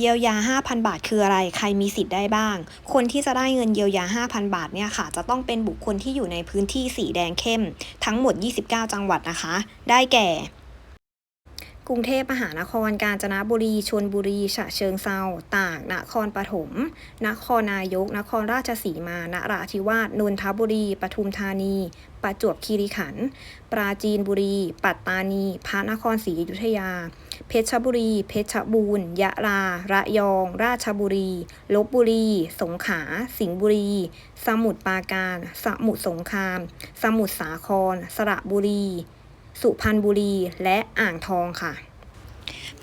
เยียวยา 5,000 บาทคืออะไร ใครมีสิทธิ์ได้บ้าง คนที่จะได้เงินเยียวยา 5,000 บาทเนี่ยค่ะ จะต้องเป็นบุคคลที่อยู่ในพื้นที่สีแดงเข้ม ทั้งหมด 29 จังหวัดนะคะ ได้แก่ กรุงเทพมหานคร กาญจนบุรี ชลบุรี ฉะเชิงเซาตาก นครปฐม นครนายก นครราชสีมา นราธิวาส นนทบุรี ปทุมธานี ประจวบคีรีขันธ์ ปราจีนบุรี ปัตตานี พระนครศรีอยุธยา เพชรบุรี เพชรบูรณ์ ยะลา ระยอง ราชบุรี ลบบุรี สงขลา สิงห์บุรี สมุทรปราการ สมุทรสงคราม สมุทรสาคร สระบุรี สุพรรณบุรี และอ่างทองค่ะ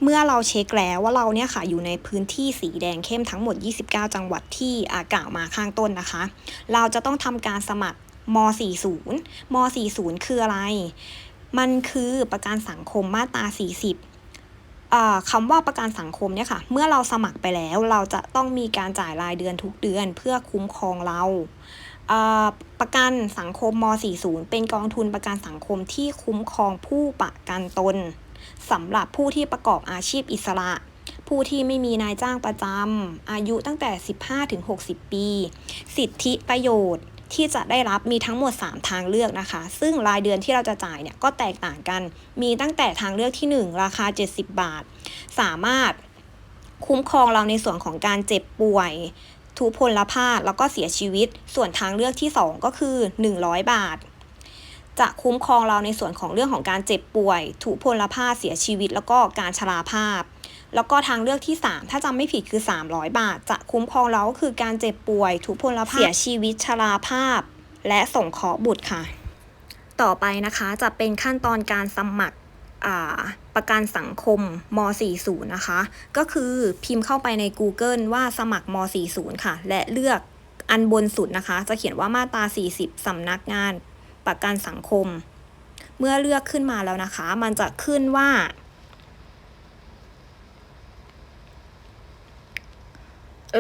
เมื่อเราเช็คแล้วว่าเราเนี่ยค่ะอยู่ในพื้นที่สีแดงเข้มทั้งหมด 29 จังหวัดที่อากล่าวมาข้างต้นนะคะ เราจะต้องทำการสมัครม 40 ม 40 คืออะไร มันคือประกันสังคมมาตรา 40อ่าคำว่าประกันสังคมเนี่ยค่ะ เมื่อเราสมัครไปแล้วเราจะต้องมีการจ่ายรายเดือนทุกเดือนเพื่อคุ้มครองเราประกันสังคมม 40 เป็นกองทุนประกันสังคมที่คุ้มครองผู้ประกันตน สำหรับผู้ที่ประกอบอาชีพอิสระ ผู้ที่ไม่มีนายจ้างประจำ อายุตั้งแต่ 15-60 ปี สิทธิประโยชน์ที่จะได้รับมีทั้งหมด 3 ทางเลือกนะคะ ซึ่งรายเดือนที่เราจะจ่ายเนี่ยก็แตกต่างกัน มีตั้งแต่ทางเลือกที่ 1 ราคา 70 บาท สามารถคุ้มครองเราในส่วนของการเจ็บป่วย ทุพพลภาพแล้วก็เสียชีวิต ส่วนทางเลือกที่ 2 ก็คือ 100 บาท จะคุ้มครองเราในส่วนของเรื่องของการเจ็บป่วยทุพพลภาพเสียชีวิต แล้วก็การชราภาพ แล้วก็ทางเลือกที่ 3 ถ้าจำไม่ผิดคือ 300 บาท จะคุ้มครองเราก็คือการเจ็บป่วยทุพพลภาพเสียชีวิตชราภาพ และส่งเคราะห์บุตรค่ะ ต่อไปนะคะจะเป็นขั้นตอนการสมัครประกันสังคมม 40 นะคะ ก็คือพิมพ์เข้าไปใน Google ว่าสมัครม 40 ค่ะ และเลือกอันบนสุดนะคะ จะเขียนว่ามาตรา 40 สำนักงาน ประกันสังคม เมื่อเลือกขึ้นมาแล้วนะคะ มันจะขึ้นว่า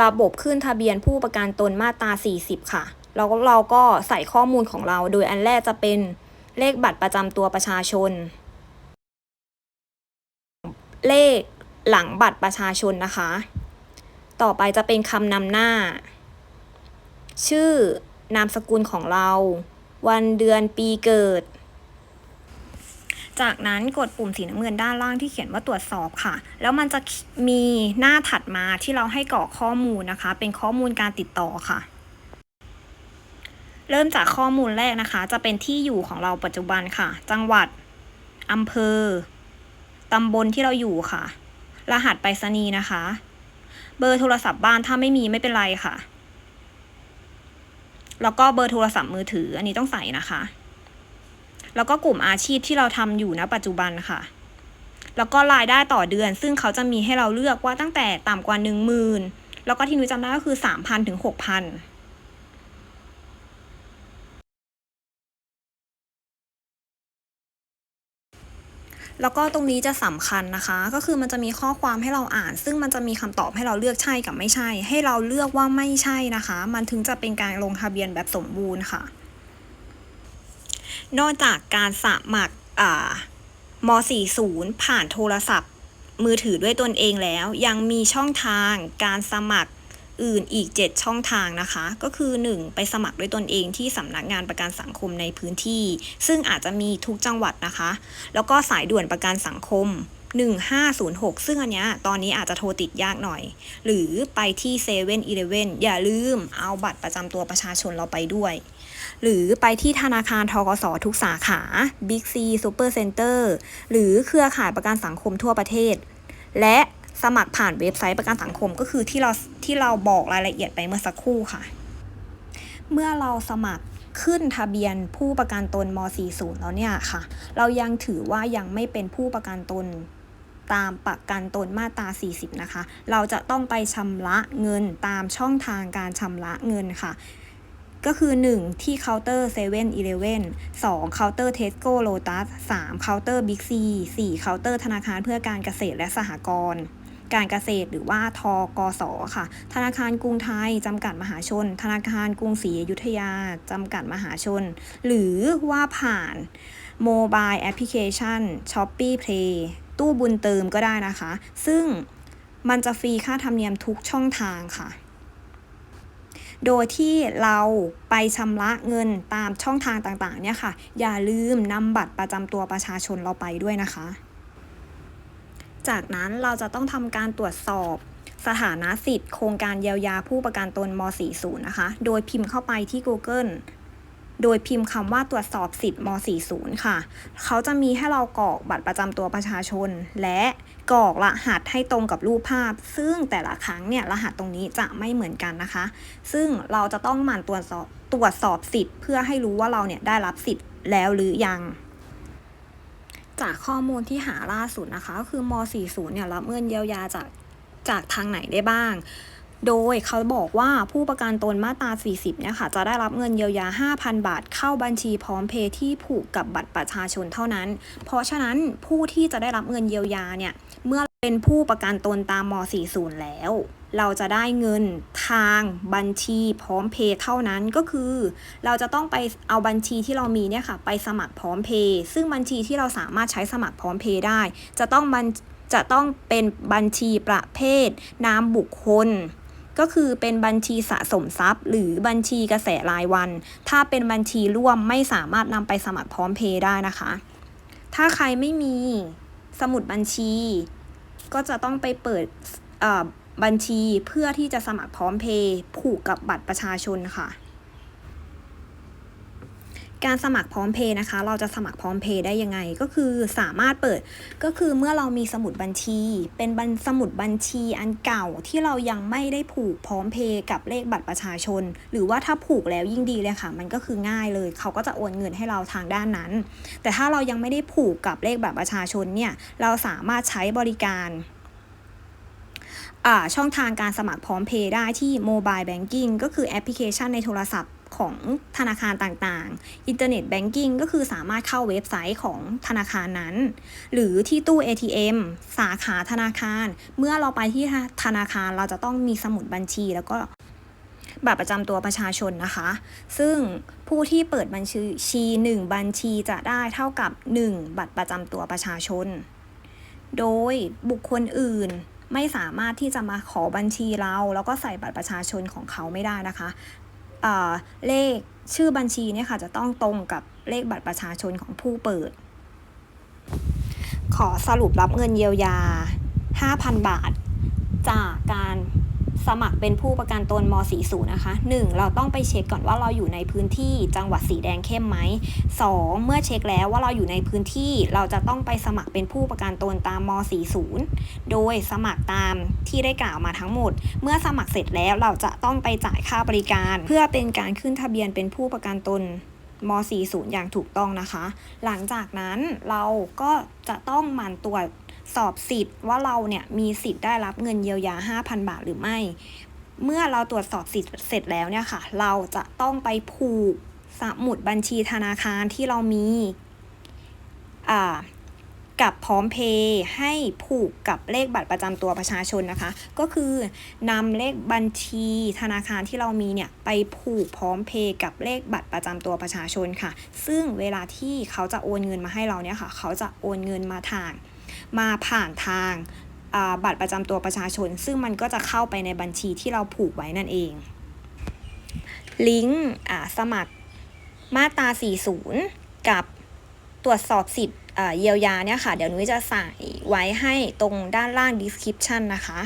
ระบบขึ้นทะเบียนผู้ประกันตนมาตรา 40 ค่ะ แล้วเราก็ใส่ข้อมูลของเรา โดยอันแรกจะเป็นเลขบัตรประจำตัวประชาชน เลขหลังบัตรประชาชนนะคะ ต่อไปจะเป็นคำนำหน้า ชื่อนามสกุลของเรา วันเดือนปีเกิด จากนั้นกดปุ่มสีน้ำเงินด้านล่างที่เขียนว่าตรวจสอบค่ะ แล้วมันจะมีหน้าถัดมาที่เราให้กรอกข้อมูลนะคะ เป็นข้อมูลการติดต่อค่ะเริ่มจากข้อมูลแรกนะคะ จะเป็นที่อยู่ของเราปัจจุบันค่ะ จังหวัด อำเภอ ตำบลที่เราอยู่ค่ะ รหัสไปรษณีย์นะคะ เบอร์โทรศัพท์บ้านถ้าไม่มีไม่เป็นไรค่ะ แล้วก็เบอร์โทรศัพท์มือถือ อันนี้ต้องใส่นะคะ แล้วก็กลุ่มอาชีพที่เราทำอยู่ณปัจจุบันค่ะ แล้วก็รายได้ต่อเดือน ซึ่งเขาจะมีให้เราเลือกว่าตั้งแต่ต่ำกว่าหนึ่งหมื่นแล้วก็ที่นุ้ยจำได้ก็คือสามพันถึงหกพัน แล้วก็ตรงนี้จะสำคัญนะคะ ก็คือมันจะมีข้อความให้เราอ่าน ซึ่งมันจะมีคำตอบให้เราเลือกใช่กับไม่ใช่ ให้เราเลือกว่าไม่ใช่นะคะ มันถึงจะเป็นการลงทะเบียนแบบสมบูรณ์ค่ะ นอกจากการสมัครอ่าม40 ผ่านโทรศัพท์มือถือด้วยตนเองแล้ว ยังมีช่องทางการสมัคร อื่นอีก 7 ช่องทางนะคะ ก็คือ 1. ไปสมัครด้วยตนเองที่สำนักงานประกันสังคมในพื้นที่ ซึ่งอาจจะมีทุกจังหวัดนะคะ แล้วก็สายด่วนประกันสังคม 1506 ซึ่งอันเนี้ยตอนนี้อาจจะโทรติดยากหน่อย หรือไปที่7 e เ e ่ e ออย่าลืมเอาบัตรประจำตัวประชาชนเราไปด้วย หรือไปที่ธนาคารทกสทุกสาขา Big C Super Center หรือเครือข่ายประกันสังคมทั่วประเทศ และ สมัครผ่านเว็บไซต์ประกันสังคมก็คือที่เราที่เราบอกรายละเอียดไปเมื่อสักครู่ค่ะ เมื่อเราสมัครขึ้นทะเบียนผู้ประกันตนม 40 แล้วเนี่ยค่ะ เรายังถือว่ายังไม่เป็นผู้ประกันตนตามประกันตนมาตรา 40 นะคะ เราจะต้องไปชำระเงินตามช่องทางการชำระเงินค่ะ ก็คือ 1 ที่เคาน์เตอร์7 e เ e ่ e อ2เคาน์เตอร์เทสโก้โลตัส3เคาน์เตอร์บิ๊กซี4เคาน์เตอร์ธนาคารเพื่อการเกษตรและสหกรณ์ การเกษตรหรือว่าทกสค่ะ ธนาคารกรุงไทยจำกัดมหาชน ธนาคารกรุงศรีอยุธยาจำกัดมหาชน หรือว่าผ่านโมบายแอปพลิเคชัน s h o p e e Play ตู้บุญเติมก็ได้นะคะ ซึ่งมันจะฟรีค่าธรรมเนียมทุกช่องทางค่ะ โดยที่เราไปชำระเงินตามช่องทางต่างๆเนี่ยค่ะ อย่าลืมนำบัตรประจำตัวประชาชนเราไปด้วยนะคะ จากนั้นเราจะต้องทำการตรวจสอบสถานะสิทธิ์โครงการเยียวยาผู้ประกันตนม .40 นะคะ โดยพิมพ์เข้าไปที่ Google โดยพิมพ์คำว่าตรวจสอบสิทธิ์ม .40 ค่ะ เขาจะมีให้เรากรอกบัตรประจำตัวประชาชน และกรอกรหัสให้ตรงกับรูปภาพ ซึ่งแต่ละครั้งเนี่ยรหัสตรงนี้จะไม่เหมือนกันนะคะ ซึ่งเราจะต้องหมั่นตรวจสอบตรวจสอบสิทธิ์ เพื่อให้รู้ว่าเราเนี่ยได้รับสิทธิ์แล้วหรือยัง จากข้อมูลที่หาล่าสุดนะคะก็คือม .40 เนี่ยรับเงินเยียวยาจากจากทางไหนได้บ้าง โดยเขาบอกว่าผู้ประกันตนมาตรา 40 เนี่ยค่ะจะได้รับเงินเยียวยา 5,000 บาท เข้าบัญชีพร้อมเพย์ที่ผูกกับบัตรประชาชนเท่านั้น เพราะฉะนั้นผู้ที่จะได้รับเงินเยียวยาเนี่ยเมื่อ เป็นผู้ประกันตนตามม 40 แล้ว เราจะได้เงินทางบัญชีพร้อมเพย์เท่านั้นก็คือ เราจะต้องไปเอาบัญชีที่เรามีเนี่ยค่ะ ไปสมัครพร้อมเพย์ซึ่งบัญชีที่เราสามารถใช้สมัครพร้อมเพย์ได้ จะต้องบัญจะต้องเป็นบัญชีประเภทนามบุคคล ก็คือเป็นบัญชีสะสมทรัพย์ หรือบัญชีกระแสรายวัน ถ้าเป็นบัญชีร่วมไม่สามารถนำไปสมัครพร้อมเพย์ได้นะคะ ถ้าใครไม่มีสมุดบัญชี ก็จะต้องไปเปิดบัญชีเพื่อที่จะสมัครพร้อมเพย์ผูกกับบัตรประชาชนค่ะ การสมัครพร้อมเพย์นะคะ เราจะสมัครพร้อมเพย์ได้ยังไง ก็คือสามารถเปิดก็คือเมื่อเรามีสมุดบัญชี เป็นบัญสมุดบัญชีอันเก่าที่เรายังไม่ได้ผูกพร้อมเพย์กับเลขบัตรประชาชน หรือว่าถ้าผูกแล้วยิ่งดีเลยค่ะ มันก็คือง่ายเลย เขาก็จะโอนเงินให้เราทางด้านนั้น แต่ถ้าเรายังไม่ได้ผูกกับเลขบัตรประชาชนเนี่ยเราสามารถใช้บริการอ่าช่องทางการสมัครพร้อมเพย์ได้ที่ Mobile Banking ก็คือแอปพลิเคชันในโทรศัพท์ ของธนาคารต่างๆ อินเทอร์เน็ตแบงกิ้งก็คือสามารถเข้าเว็บไซต์ของธนาคารนั้น หรือที่ตู้ ATM สาขาธนาคาร เมื่อเราไปที่ธนาคารเราจะต้องมีสมุดบัญชี แล้วก็บัตรประจำตัวประชาชนนะคะ ซึ่งผู้ที่เปิดบัญชี 1 บัญชีจะได้เท่ากับ 1 บัตรประจำตัวประชาชน โดยบุคคลอื่นไม่สามารถที่จะมาขอบัญชีเรา แล้วก็ใส่บัตรประชาชนของเขาไม่ได้นะคะ เลขชื่อบัญชีเนี่ยค่ะจะต้องตรงกับเลขบัตรประชาชนของผู้เปิด ขอสรุปรับเงินเยียวยา 5,000 บาท จากการ สมัครเป็นผู้ประกันตนม .40 นะคะ 1. เราต้องไปเช็คก่อนว่าเราอยู่ในพื้นที่จังหวัดสีแดงเข้มไหม 2. เมื่อเช็คแล้วว่าเราอยู่ในพื้นที่เราจะต้องไปสมัครเป็นผู้ประกันตนตามม .40 โดยสมัครตามที่ได้กล่าวมาทั้งหมด เมื่อสมัครเสร็จแล้วเราจะต้องไปจ่ายค่าบริการ เพื่อเป็นการขึ้นทะเบียนเป็นผู้ประกันตนม .40 อย่างถูกต้องนะคะ หลังจากนั้นเราก็จะต้องหมั่นตรวจ สอบสิทธิ์ว่าเราเนี่ยมีสิทธิ์ได้รับเงินเยียวยา 5,000 บาทหรือไม่ เมื่อเราตรวจสอบสิทธิ์เสร็จแล้วเนี่ยค่ะ เราจะต้องไปผูกสมุดบัญชีธนาคารที่เรามีอ่ากับพร้อมเพย์ให้ผูกกับเลขบัตรประจำตัวประชาชนนะคะ ก็คือนำเลขบัญชีธนาคารที่เรามีเนี่ยไปผูกพร้อมเพย์กับเลขบัตรประจำตัวประชาชนค่ะ ซึ่งเวลาที่เขาจะโอนเงินมาให้เราเนี่ยค่ะ เขาจะโอนเงินมาทาง มาผ่านทางบัตรประจำตัวประชาชน ซึ่งมันก็จะเข้าไปในบัญชีที่เราผูกไว้นั่นเอง ลิงก์สมัครมาตรา 40 กับตรวจสอบสิทธิ์เยียวยาเนี่ยค่ะ เดี๋ยวนุ้ยจะใส่ไว้ให้ตรงด้านล่าง description นะคะ